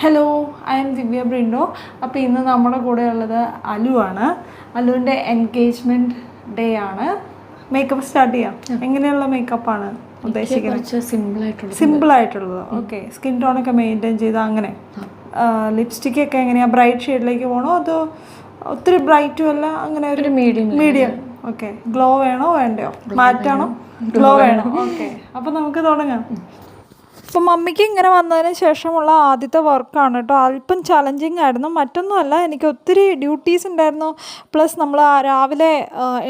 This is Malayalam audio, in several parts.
Hello I M Divya Brindo അപ്പോൾ ഇന്ന് നമ്മുടെ കൂടെ ഉള്ളത് അലു ആണ്. അലുവിന്റെ എൻഗേജ്മെന്റ് ഡേ ആണ്. മേക്കപ്പ് സ്റ്റാർട്ട് ചെയ്യാം. എങ്ങനെയുള്ള മേക്കപ്പാണ് ഉദ്ദേശിക്കുന്നത്? സിമ്പിൾ ആയിട്ടുള്ളത്. ഓക്കെ സ്കിൻ ടോണൊക്കെ മെയിന്റെയിൻ ചെയ്ത് അങ്ങനെ. ലിപ്സ്റ്റിക് ഒക്കെ എങ്ങനെയാണ് ബ്രൈറ്റ് ഷെയ്ഡിലേക്ക് പോകണോ അതോ ഒത്തിരി ബ്രൈറ്റും അല്ല അങ്ങനെ ഒരു ഒരു മീഡിയം മീഡിയം ഓക്കെ ഗ്ലോ വേണോ? വേണ്ടയോ? മാറ്റാണോ ഗ്ലോ വേണോ. ഓക്കെ അപ്പോൾ നമുക്ക് തുടങ്ങാം. ഇപ്പം മമ്മിക്ക് ഇങ്ങനെ വന്നതിന് ശേഷമുള്ള ആദ്യത്തെ വർക്കാണ് കേട്ടോ. അല്പം ചലഞ്ചിങ് ആയിരുന്നു. മറ്റൊന്നുമല്ല എനിക്ക് ഒത്തിരി ഡ്യൂട്ടീസ് ഉണ്ടായിരുന്നു. പ്ലസ് നമ്മൾ രാവിലെ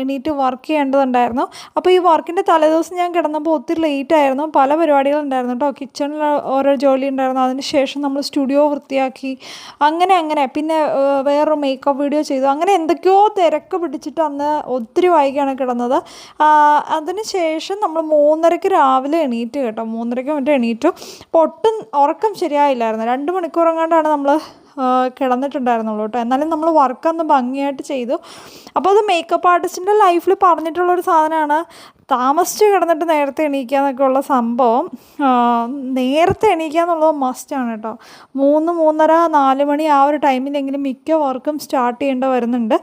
എണീറ്റ് വർക്ക് ചെയ്യേണ്ടതുണ്ടായിരുന്നു. അപ്പോൾ ഈ വർക്കിന്റെ തലേദിവസം ഞാൻ കിടന്നപ്പോൾ ഒത്തിരി ലേറ്റ് ആയിരുന്നു. പല പരിപാടികളുണ്ടായിരുന്നു കേട്ടോ. കിച്ചണിൽ ഓരോ ജോലി ഉണ്ടായിരുന്നു. അതിന് ശേഷം നമ്മൾ സ്റ്റുഡിയോ വൃത്തിയാക്കി. അങ്ങനെ അങ്ങനെ. പിന്നെ വേറൊരു മേക്കപ്പ് വീഡിയോ ചെയ്തു. അങ്ങനെ എന്തൊക്കെയോ തിരക്ക് പിടിച്ചിട്ട് അന്ന് ഒത്തിരി വൈകിയാണ് കിടന്നത്. അതിന് ശേഷം നമ്മൾ മൂന്നരയ്ക്ക് രാവിലെ എണീറ്റ് കേട്ടോ. മൂന്നരയ്ക്ക് മറ്റേ എണീറ്റു. അപ്പോൾ ഒട്ടും ഉറക്കം ശരിയായില്ലായിരുന്നു. രണ്ട് മണിക്കൂർ എങ്ങാണ്ടാണ് നമ്മൾ കിടന്നിട്ടുണ്ടായിരുന്നുള്ളൂ കേട്ടോ. എന്നാലും നമ്മൾ വർക്കൊന്ന് ഭംഗിയായിട്ട് ചെയ്തു. അപ്പോൾ അത് മേക്കപ്പ് ആർട്ടിസ്റ്റിന്റെ ലൈഫിൽ പറഞ്ഞിട്ടുള്ളൊരു സാധനമാണ് താമസിച്ച് കിടന്നിട്ട് നേരത്തെ എണീക്കുക എന്നൊക്കെ ഉള്ള സംഭവം നേരത്തെ എണീക്കുക എന്നുള്ളത് മസ്റ്റാണ് കേട്ടോ മൂന്ന് മൂന്നര നാല് മണി ആ ഒരു ടൈമിലെങ്കിലും മിക്ക വർക്കും സ്റ്റാർട്ട് ചെയ്യേണ്ട വരുന്നുണ്ട്.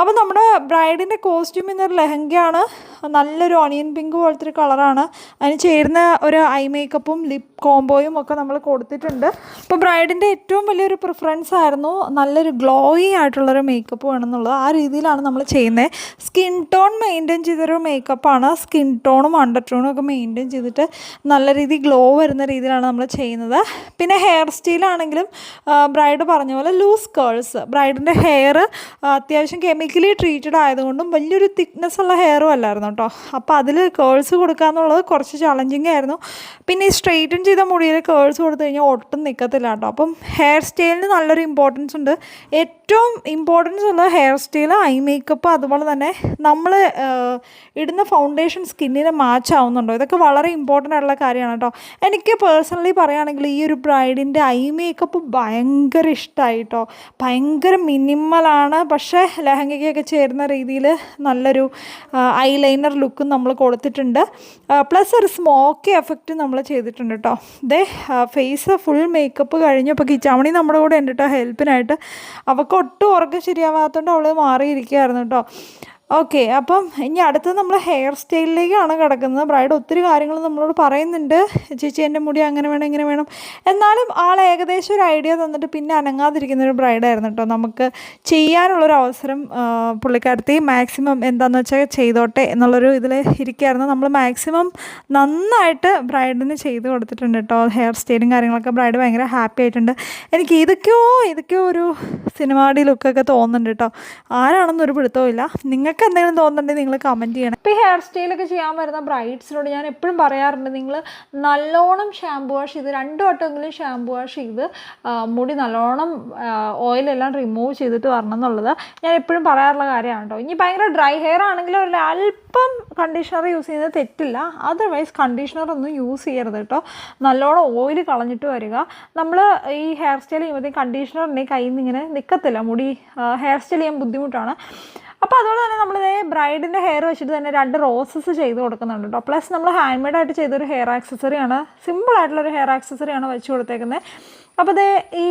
അപ്പോൾ നമ്മുടെ ബ്രൈഡിന്റെ കോസ്റ്റ്യൂം എന്നൊരു ലെഹങ്കയാണ് നല്ലൊരു ഒണിയൻ പിങ്ക് പോലത്തെ ഒരു കളറാണ് അതിന് ചേരുന്ന ഒരു ഐ മേക്കപ്പും ലിപ് കോംബോയും ഒക്കെ നമ്മൾ കൊടുത്തിട്ടുണ്ട്. അപ്പോൾ ബ്രൈഡിന്റെ ഏറ്റവും വലിയൊരു പ്രിഫറൻസ് ആയിരുന്നു നല്ലൊരു ഗ്ലോയി ആയിട്ടുള്ളൊരു മേക്കപ്പ് വേണമെന്നുള്ളത്. ആ രീതിയിലാണ് നമ്മൾ ചെയ്യുന്നത്. സ്കിൻ ടോൺ മെയിന്റെയിൻ ചെയ്തൊരു മേക്കപ്പാണ് സ്കിൻ ടോണും അണ്ടർ ടോണും ഒക്കെ മെയിന്റെയിൻ ചെയ്തിട്ട് നല്ല രീതിയിൽ ഗ്ലോ വരുന്ന രീതിയിലാണ് നമ്മൾ ചെയ്യുന്നത്. പിന്നെ ഹെയർ സ്റ്റൈലാണെങ്കിലും ബ്രൈഡ് പറഞ്ഞ പോലെ ലൂസ് കേൾസ് ബ്രൈഡിന്റെ ഹെയർ അത്യാവശ്യം കെമിക്കലി ട്രീറ്റഡ് ആയതുകൊണ്ടും വലിയൊരു തിക്നെസ് ഉള്ള ഹെയറും അല്ലായിരുന്നു കേട്ടോ. അപ്പോൾ അതിൽ കേൾസ് കൊടുക്കുക എന്നുള്ളത് കുറച്ച് ചലഞ്ചിങ് ആയിരുന്നു. പിന്നെ ഈ സ്ട്രെയിറ്റൻ ചെയ്ത മുടിയിൽ കേൾസ് കൊടുത്തു കഴിഞ്ഞാൽ ഒട്ടും നിൽക്കത്തില്ല കേട്ടോ. അപ്പം ഹെയർ സ്റ്റൈലിന് നല്ലൊരു ഇമ്പോർട്ടൻസ് ഉണ്ട്. ഏറ്റവും ഇമ്പോർട്ടൻസ് ഉള്ള ഹെയർ സ്റ്റൈൽ ഐ മേക്കപ്പ് അതുപോലെ തന്നെ നമ്മൾ ഇടുന്ന ഫൗണ്ടേഷൻ സ്കിന്നിന് മാച്ച് ആവുന്നുണ്ടോ ഇതൊക്കെ വളരെ ഇമ്പോർട്ടന്റ് ആയിട്ടുള്ള കാര്യമാണ് കേട്ടോ. എനിക്ക് പേഴ്സണലി പറയുകയാണെങ്കിൽ ഈ ഒരു ബ്രൈഡിന്റെ ഐ മേക്കപ്പ് ഭയങ്കര ഇഷ്ടമായി കേട്ടോ. ഭയങ്കര മിനിമലാണ് പക്ഷേ ലെഹങ്കയ്ക്കൊക്കെ ചേരുന്ന രീതിയിൽ നല്ലൊരു ഐ ലൈനർ ലുക്കും നമ്മൾ കൊടുത്തിട്ടുണ്ട്. പ്ലസ് ഒരു സ്മോക്കി എഫക്റ്റ് നമ്മൾ ചെയ്തിട്ടുണ്ട് കേട്ടോ. ദേ ഫേസ് ഫുൾ മേക്കപ്പ് കഴിഞ്ഞു. അപ്പോൾ കിച്ചാമണി നമ്മുടെ കൂടെ ഉണ്ട് കേട്ടോ. ഹെൽപ്പിനായിട്ട് അവൾക്ക് ഒട്ടും ഉറക്കം ശരിയാവാത്തതുകൊണ്ട് അവൾ മാറിയിരിക്കുകയായിരുന്നു കേട്ടോ. ഓക്കെ അപ്പം ഇനി അടുത്തത് നമ്മൾ ഹെയർ സ്റ്റൈലിലേക്കാണ് കിടക്കുന്നത്. ബ്രൈഡ് ഒത്തിരി കാര്യങ്ങൾ നമ്മളോട് പറയുന്നുണ്ട്. ചേച്ചി എന്റെ മുടി അങ്ങനെ വേണം ഇങ്ങനെ വേണം. എന്നാലും ആൾ ഏകദേശം ഒരു ഐഡിയ തന്നിട്ട് പിന്നെ അനങ്ങാതിരിക്കുന്ന ഒരു ബ്രൈഡായിരുന്നു കേട്ടോ നമുക്ക് ചെയ്യാനുള്ളൊരു അവസരം പുള്ളിക്കാരത്തി മാക്സിമം എന്താണെന്ന് വെച്ചാൽ ചെയ്തോട്ടെ എന്നുള്ളൊരു ഇതിൽ ഇരിക്കുകയായിരുന്നു നമ്മൾ മാക്സിമം നന്നായിട്ട് ബ്രൈഡിന് ചെയ്ത് കൊടുത്തിട്ടുണ്ട് കേട്ടോ ഹെയർ സ്റ്റൈലും കാര്യങ്ങളൊക്കെ ബ്രൈഡ് ഭയങ്കര ഹാപ്പി ആയിട്ടുണ്ട്. എനിക്ക് ഇതൊക്കെയോ ഇതൊക്കെയോ ഒരു സിനിമാടി ലുക്കൊക്കെ തോന്നുന്നുണ്ട് കേട്ടോ ആരാണെന്നൊരു പിടുത്തവും ഇല്ല നിങ്ങൾക്ക് എന്തെങ്കിലും തോന്നുന്നുണ്ടെങ്കിൽ നിങ്ങൾ കമന്റ് ചെയ്യണം. ഇപ്പോൾ ഹെയർ സ്റ്റൈലൊക്കെ ചെയ്യാൻ വരുന്ന ബ്രൈഡ്സിനോട് ഞാൻ എപ്പോഴും പറയാറുണ്ട് നിങ്ങൾ നല്ലോണം ഷാമ്പു വാഷ് ചെയ്ത് രണ്ട് വട്ടമെങ്കിലും ഷാമ്പു വാഷ് ചെയ്ത് മുടി നല്ലോണം ഓയിലെല്ലാം റിമൂവ് ചെയ്തിട്ട് വരണം എന്നുള്ളത് ഞാൻ എപ്പോഴും പറയാറുള്ള കാര്യമാണ് കേട്ടോ ഇനി ഭയങ്കര ഡ്രൈ ഹെയർ ആണെങ്കിലും അല്പം കണ്ടീഷണർ യൂസ് ചെയ്യുന്നത് തെറ്റില്ല. അതർവൈസ് കണ്ടീഷണർ ഒന്നും യൂസ് ചെയ്യരുത് കേട്ടോ. നല്ലോണം ഓയിൽ കളഞ്ഞിട്ട് വരിക. നമ്മൾ ഈ ഹെയർ സ്റ്റൈൽ ചെയ്യുമ്പോഴത്തേക്കും കണ്ടീഷണറിന്റെ കയ്യിൽ നിന്ന് ഇങ്ങനെ നിൽക്കത്തില്ല മുടി ഹെയർ സ്റ്റൈൽ ചെയ്യാൻ ബുദ്ധിമുട്ടാണ്. അപ്പോൾ അതുപോലെ തന്നെ നമ്മൾ ഇതേ ബ്രൈഡിന്റെ ഹെയർ വെച്ചിട്ട് തന്നെ രണ്ട് റോസസ് ചെയ്ത് കൊടുക്കുന്നുണ്ട് കേട്ടോ പ്ലസ് നമ്മൾ ഹാൻഡ് മെയ്ഡ് ആയിട്ട് ചെയ്തൊരു ഹെയർ ആക്സസറിയാണ് സിമ്പിൾ ആയിട്ടുള്ളൊരു ഹെയർ ആക്സസറിയാണ് വെച്ച് കൊടുത്തേക്കുന്നത് അപ്പോൾ ദേ ഈ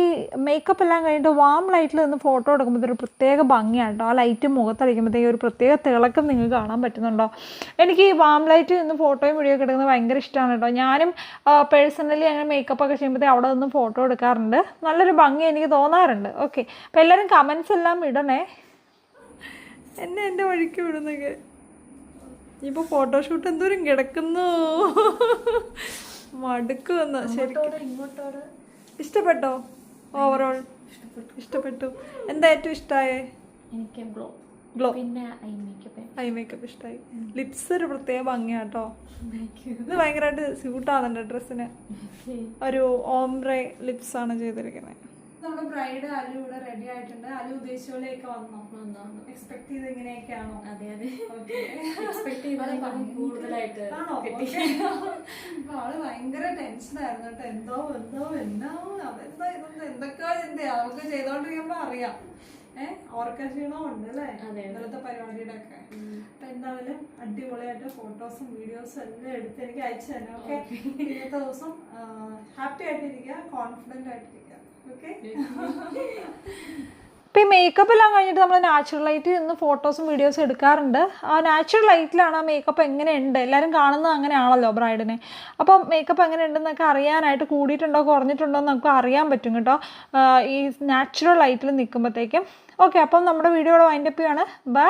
മേക്കപ്പ് എല്ലാം കഴിഞ്ഞിട്ട് വാം ലൈറ്റിൽ നിന്ന് ഫോട്ടോ എടുക്കുമ്പോൾ ഒരു പ്രത്യേക ഭംഗിയാണ് കേട്ടോ ആ ലൈറ്റ് മുഖത്തടിക്കുമ്പോഴത്തേക്ക് ഒരു പ്രത്യേക തിളക്കം നിങ്ങൾക്ക് കാണാൻ പറ്റുന്നുണ്ടോ? എനിക്ക് ഈ വാം ലൈറ്റിൽ നിന്ന് ഫോട്ടോയും വീഡിയോ ഒക്കെ എടുക്കുന്നത് ഭയങ്കര ഇഷ്ടമാണ് കേട്ടോ ഞാനും പേഴ്സണലി അങ്ങനെ മേക്കപ്പ് ഒക്കെ ചെയ്യുമ്പോഴത്തേ അവിടെ നിന്ന് ഫോട്ടോ എടുക്കാറുണ്ട്. നല്ലൊരു ഭംഗി എനിക്ക് തോന്നാറുണ്ട്. ഓക്കെ അപ്പോൾ എല്ലാവരും കമൻസ് എല്ലാം ഇടണേ. എന്നെ എന്റെ വഴിക്ക് വിടുന്നൊക്കെ. ഇനിയിപ്പോൾ ഫോട്ടോഷൂട്ട് എന്തോരം കിടക്കുന്നു. മടുക്കുവന്ന ശരിക്കും. ഇങ്ങോട്ടോട് ഇഷ്ടപ്പെട്ടോ? ഓവറോൾ ഇഷ്ടപ്പെട്ടു. എന്താ ഏറ്റവും ഇഷ്ടമായേ എനിക്ക് ഗ്ലോ. ഗ്ലോ. പിന്നെ ഐ മേക്കപ്പ്. ഐ മേക്കപ്പ് ഇഷ്ടമായി ലിപ്സ് ഒരു പ്രത്യേക ഭംഗിയാട്ടോ ഇത് ഭയങ്കരമായിട്ട് സ്യൂട്ടാണ് എന്റെ ഡ്രസ്സിന്. ഒരു ഓംബ്രെ ലിപ്സ് ആണ് ചെയ്തിരിക്കുന്നത് നമ്മുടെ ബ്രൈഡ് അലു ഇവിടെ റെഡി ആയിട്ടുണ്ട്. അലു ഉദ്ദേശിച്ച പോലെയൊക്കെ വന്നോ എക്സ്പെക്ട് ചെയ്ത് ഇങ്ങനെയൊക്കെയാണോ? അതെ അതെ. എക്സ്പെക്ട് ചെയ്തതിനേക്കാളും കൂടുതലായിട്ട് ആണോ? അവൾ ഭയങ്കര ടെൻഷൻ ആയിരുന്നു കേട്ടോ. എന്തോ എന്തോ എന്താവും? അതെന്താ ഇതെന്താ എന്തൊക്കെയോ ചിന്തയാ നമുക്ക് ചെയ്തോണ്ടിരിക്കുമ്പോ അറിയാം. ഏഹ് ഓർക്ക ക്ഷീണവും ഉണ്ട് അല്ലേ. ഇന്നലത്തെ പരിപാടിയുടെ ഒക്കെ അപ്പൊ എന്തായാലും അടിപൊളിയായിട്ട് ഫോട്ടോസും വീഡിയോസും എല്ലാം എടുത്ത് എനിക്ക് അയച്ചു തന്നെ ഓക്കെ ഇന്നത്തെ ദിവസം ഹാപ്പി ആയിട്ടിരിക്കുക കോൺഫിഡന്റ് ആയിട്ടിരിക്കുക. ഇപ്പോൾ ഈ മേക്കപ്പ് എല്ലാം കഴിഞ്ഞിട്ട് നമ്മൾ നാച്ചുറൽ ലൈറ്റിൽ നിന്ന് ഫോട്ടോസും വീഡിയോസും എടുക്കാറുണ്ട്. ആ നാച്ചുറൽ ലൈറ്റിലാണ് ആ മേക്കപ്പ് എങ്ങനെയുണ്ട്? എല്ലാവരും കാണുന്നത് അങ്ങനെയാണല്ലോ ബ്രൈഡിനെ അപ്പം മേക്കപ്പ് എങ്ങനെയുണ്ടെന്നൊക്കെ അറിയാനായിട്ട് കൂടിയിട്ടുണ്ടോ കുറഞ്ഞിട്ടുണ്ടോ എന്ന് നമുക്ക് അറിയാൻ പറ്റും കേട്ടോ. ഈ നാച്ചുറൽ ലൈറ്റിൽ നിൽക്കുമ്പോഴത്തേക്കും ഓക്കെ അപ്പം നമ്മുടെ വീഡിയോയുടെ വൈൻഡപ്പ് ചെയ്യാണ്. ബൈ